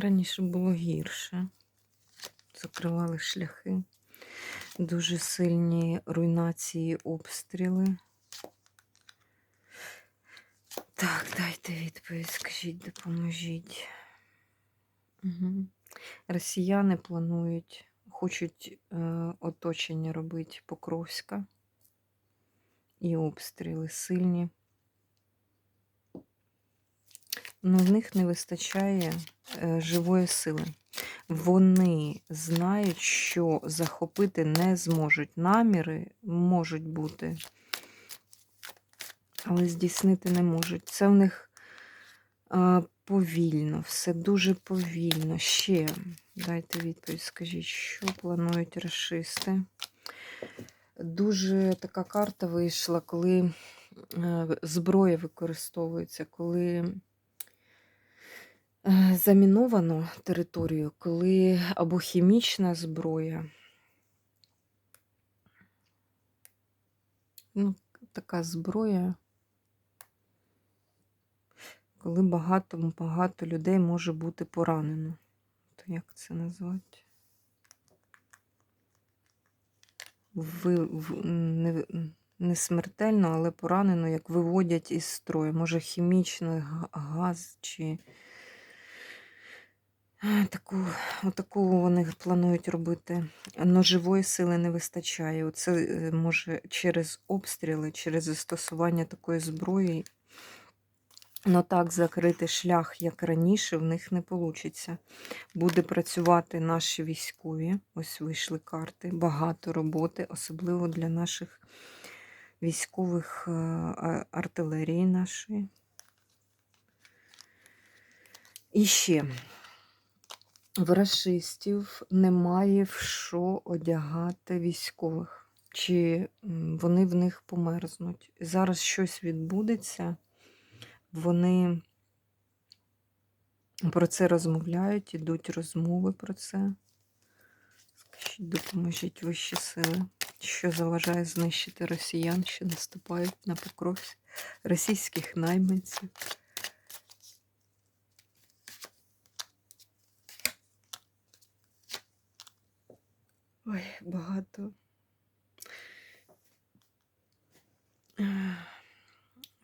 Раніше було гірше. Закривали шляхи. Дуже сильні руйнації, обстріли. Так, дайте відповідь, скажіть, допоможіть. Угу. Росіяни планують, хочуть е, оточення робити Покровська. І обстріли сильні. Ну, в них не вистачає е, живої сили. Вони знають, що захопити не зможуть. Наміри можуть бути, але здійснити не можуть. Це в них е, повільно, все дуже повільно. Ще дайте відповідь, скажіть, що планують расисти. Дуже така карта вийшла, коли е, зброя використовується, коли е, заміновано територію, коли або хімічна зброя. Ну, така зброя, коли багато багато людей може бути поранено. То як це назвати? Ви, в, не, не смертельно, але поранено, як виводять із строю. Може, хімічний газ чи таку, отаку вони планують робити. Но живої сили не вистачає. Оце е, може через обстріли, через застосування такої зброї. Но так закрити шлях, як раніше, в них не вийде. Буде працювати наші військові. Ось вийшли карти. Багато роботи, особливо для наших військових е, артилерії нашої. І ще в расистів немає в що одягати військових, чи вони в них померзнуть. Зараз щось відбудеться, вони про це розмовляють, ідуть розмови про це. Скажіть, допоможіть вищі сили, що заважає знищити росіян, що наступають на покровськ російських найманців. Ой, багато.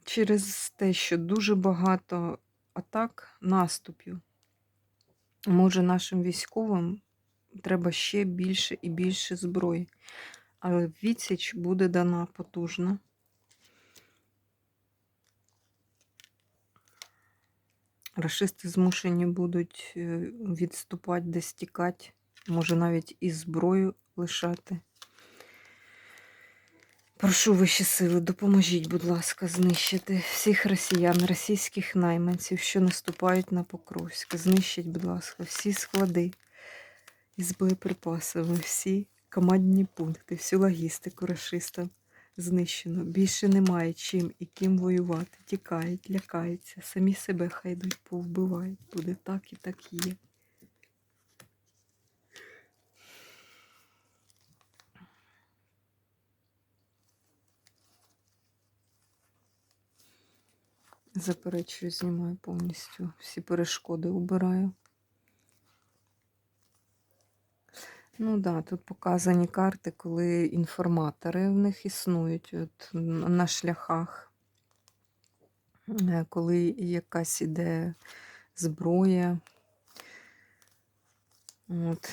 Через те, що дуже багато атак, наступів, може нашим військовим треба ще більше і більше зброї. Але відсіч буде дана потужна. Рашисти змушені будуть е, відступати, десь тікати, може навіть і зброю лишати. Прошу вищі сили, допоможіть, будь ласка, знищити всіх росіян, російських найманців, що наступають на Покровськ. Знищіть, будь ласка, всі склади із боєприпасами, всі командні пункти, всю логістику рашистам знищено. Більше немає чим і ким воювати. Тікають, лякаються, самі себе хай йдуть, повбивають. Буде так і так є. Заперечую, знімаю повністю. Всі перешкоди убираю. Ну да, тут показані карти, коли інформатори в них існують от, на шляхах, Е, коли якась іде зброя, от,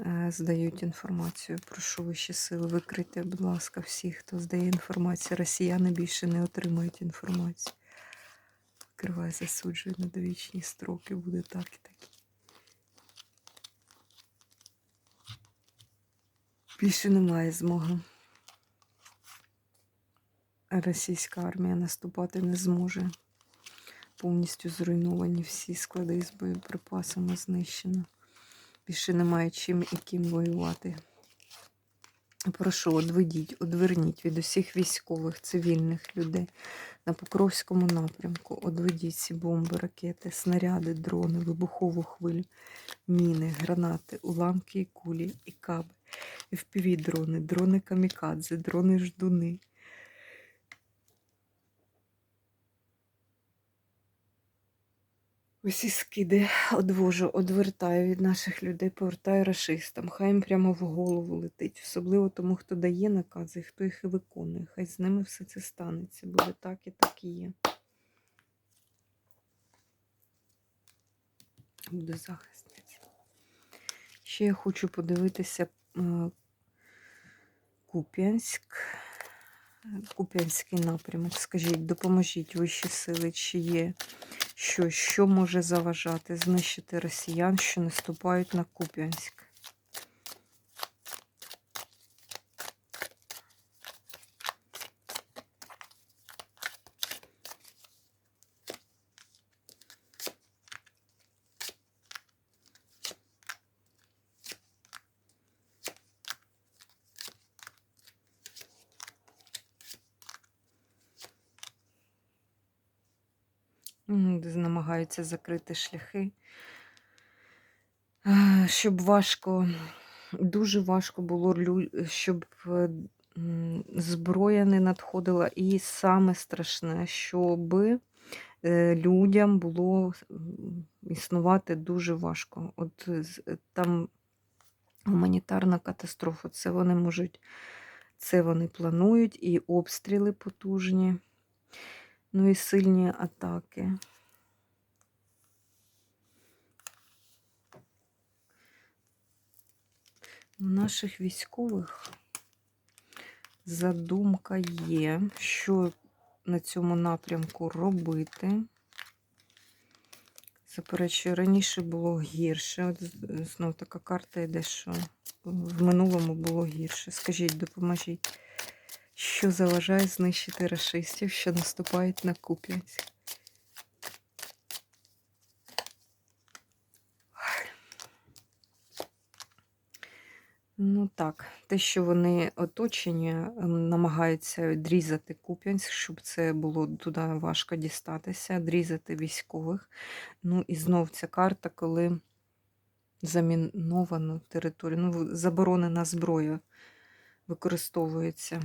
е, здають інформацію. Прошу вищі сили, викрити, будь ласка, всіх, хто здає інформацію. Росіяни більше не отримують інформацію. Викривай, засуджує на довічні строки, буде так і так. Більше немає змоги. Російська армія наступати не зможе. повністю зруйновані всі склади з боєприпасами знищено. Більше немає чим і ким воювати. Прошу, одведіть, одверніть від усіх військових, цивільних людей на Покровському напрямку. Одведіть ці бомби, ракети, снаряди, дрони, вибухову хвилю, міни, гранати, уламки і кулі, і каби, FPV-дрони, дрони камікадзе, дрони ждуни. Усі скиди одвожу, одвертаю від наших людей, повертаю рашистам. Хай їм прямо в голову летить. Особливо тому, хто дає накази, хто їх і виконує. Хай з ними все це станеться. Буде так і так і є. Буде захист. Ще я хочу подивитися е, Куп'янськ. Куп'янський напрямок. Скажіть, допоможіть вищі сили, чи є що, що може заважати знищити росіян, що наступають на Куп'янськ. Де Намагаються закрити шляхи. Е, Щоб важко, дуже важко було, щоб е, зброя не надходила. І саме страшне, щоб е, людям було існувати дуже важко. От там гуманітарна катастрофа. Це вони можуть, це вони планують, і обстріли потужні, ну і сильні атаки. Наших військових задумка є, що на цьому напрямку робити. Заперечую, раніше було гірше. От знов така карта йде, що в минулому було гірше. Скажіть, допоможіть, що заважає знищити рашистів, що наступають на Куп'янськ? Ну так, те, що вони оточені, ем, намагаються відрізати Куп'янськ, щоб це було туди важко дістатися, відрізати військових. Ну і знов ця карта, коли заміновану територію, ну, заборонена зброя використовується.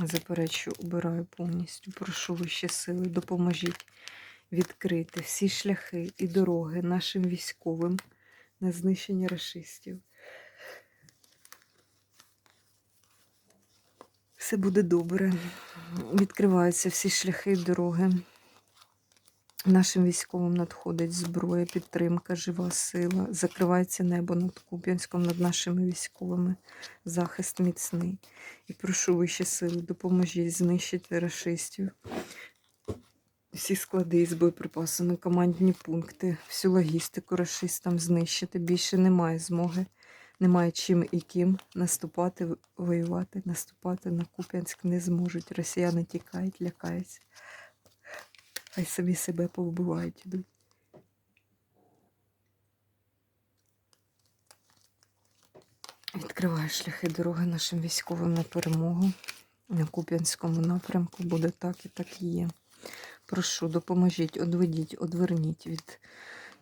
Заперечу, убираю повністю. Прошу вищі сили, допоможіть відкрити всі шляхи і дороги нашим військовим на знищення рашистів. Все буде добре. Відкриваються всі шляхи і дороги. Нашим військовим надходить зброя, підтримка, жива сила. Закривається небо над Куп'янськом, над нашими військовими. Захист міцний. І прошу вищі сили, допоможіть знищити рашистів. Всі склади з боєприпасами, командні пункти, всю логістику рашистам знищити. Більше немає змоги, немає чим і ким наступати, воювати, наступати на Куп'янськ не зможуть. Росіяни тікають, лякаються. Хай самі себе повбивають ідуть. Відкриваю шляхи дороги нашим військовим на перемогу. На Куп'янському напрямку буде так і так і є. Прошу, допоможіть, одведіть, одверніть від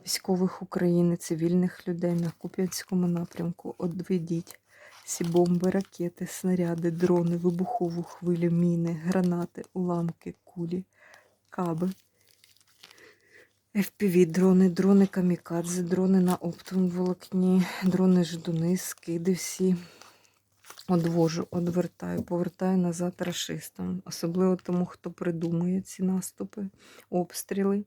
військових України, цивільних людей на Куп'янському напрямку. Одведіть всі бомби, ракети, снаряди, дрони, вибухову хвилю, міни, гранати, уламки, кулі, каби. FPV, дрони, дрони камікадзе, дрони на оптовому волокні, дрони ждуни, скиди всі. Одвожу, одвертаю, повертаю назад рашистам. Особливо тому, хто придумує ці наступи, обстріли.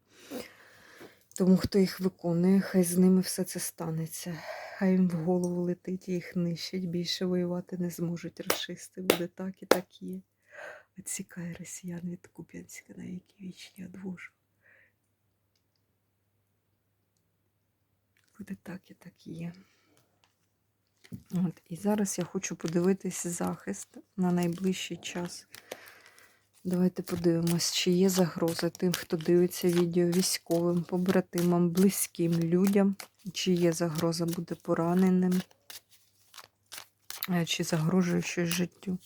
Тому, хто їх виконує, хай з ними все це станеться. Хай їм в голову летить і їх нищить. Більше воювати не зможуть рашисти. Буде так і так є. Відсікає росіян від Куп'янська, на які вічні одвожу. Буде так і так є. От, і зараз я хочу подивитися захист на найближчий час Давайте подивимось, чи є загроза тим, хто дивиться відео військовим, побратимам, близьким людям, чи є загроза бути пораненим, е, чи загрожує щось життю.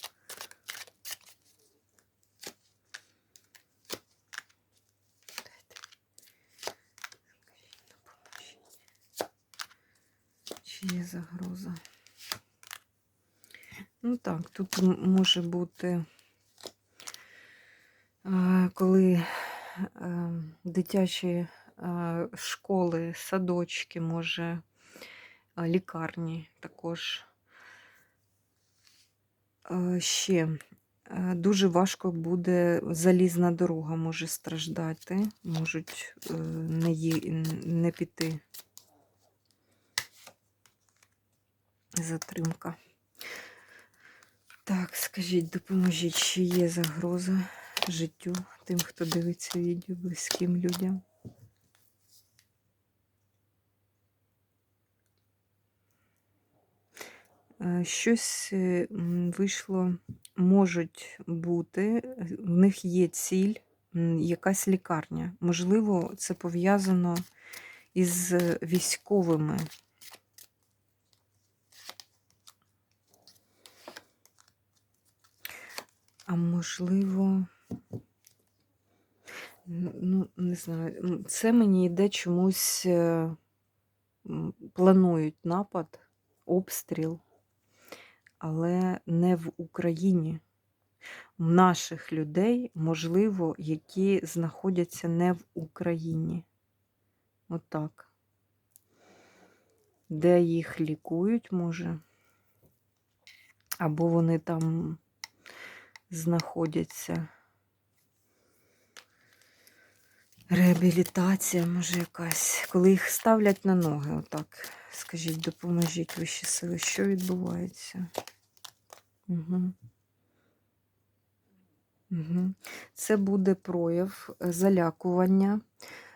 Чи є загроза? Ну так, тут може бути, коли е, дитячі школи, садочки, може, лікарні також. Ще е, дуже важко буде залізна дорога може страждати, можуть е, не, ї- не піти. Затримка. Так, скажіть, допоможіть, чи є загроза життю тим, хто дивиться відео близьким людям? Е, Щось е, вийшло, можуть бути, е, в них є ціль, якась лікарня. Можливо, це пов'язано із військовими. А можливо, ну, не знаю, це мені йде чомусь е, планують напад, обстріл, але не в Україні. Наших людей, можливо, які знаходяться не в Україні. Отак. Де їх лікують, може. Або вони там знаходяться. Реабілітація, може, якась. Коли їх ставлять на ноги, отак. Скажіть, допоможіть вищі сили, що відбувається? Угу. Угу. Це буде прояв залякування,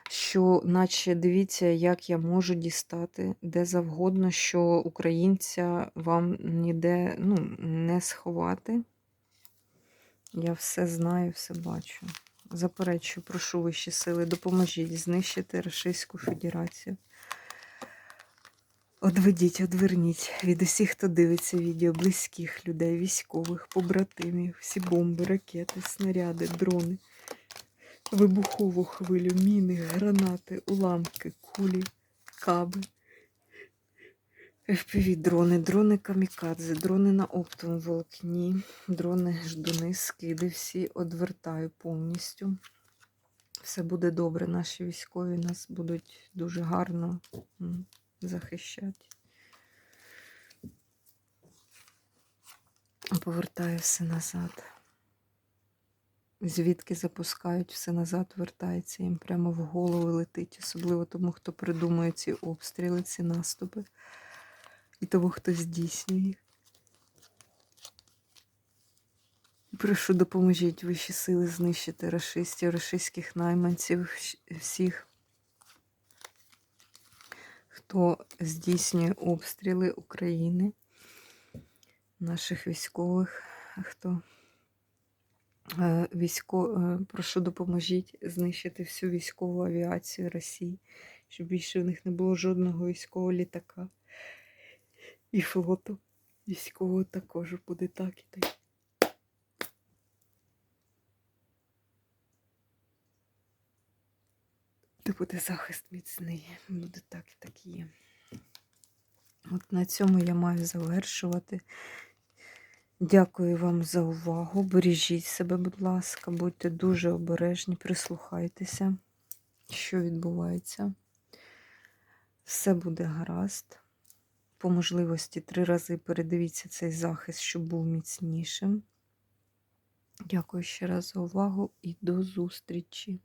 що, наче дивіться, як я можу дістати де завгодно, що українця вам ніде ну, не сховати. Я все знаю, все бачу. Заперечую, прошу вищі сили, допоможіть знищити Російську Федерацію. Одведіть, одверніть від усіх, хто дивиться відео, близьких людей, військових, побратимів, всі бомби, ракети, снаряди, дрони, вибухову хвилю, міни, гранати, уламки, кулі, каби, FPV дрони, дрони камікадзе, дрони на оптовому волокні, дрони ждуни, скиди, всі одвертаю повністю. Все буде добре, наші військові нас будуть дуже гарно захищати. Повертаю все назад. Звідки запускають, все назад вертається, їм прямо в голову летить, особливо тому, хто придумує ці обстріли, ці наступи, і тому, хто здійснює. Прошу, допоможіть вищі сили знищити рашистів, рашистських найманців, всіх, хто здійснює обстріли України, наших військових, хто е, військо... е, прошу, допоможіть знищити всю військову авіацію Росії, щоб більше в них не було жодного військового літака і флоту. Військового також буде так і так. Де буде захист міцний, буде так і так є. От на цьому я маю завершувати. Дякую вам за увагу. Бережіть себе, будь ласка, будьте дуже обережні, прислухайтеся, що відбувається. Все буде гаразд. По можливості три рази передивіться цей захист, щоб був міцнішим. Дякую ще раз за увагу і до зустрічі!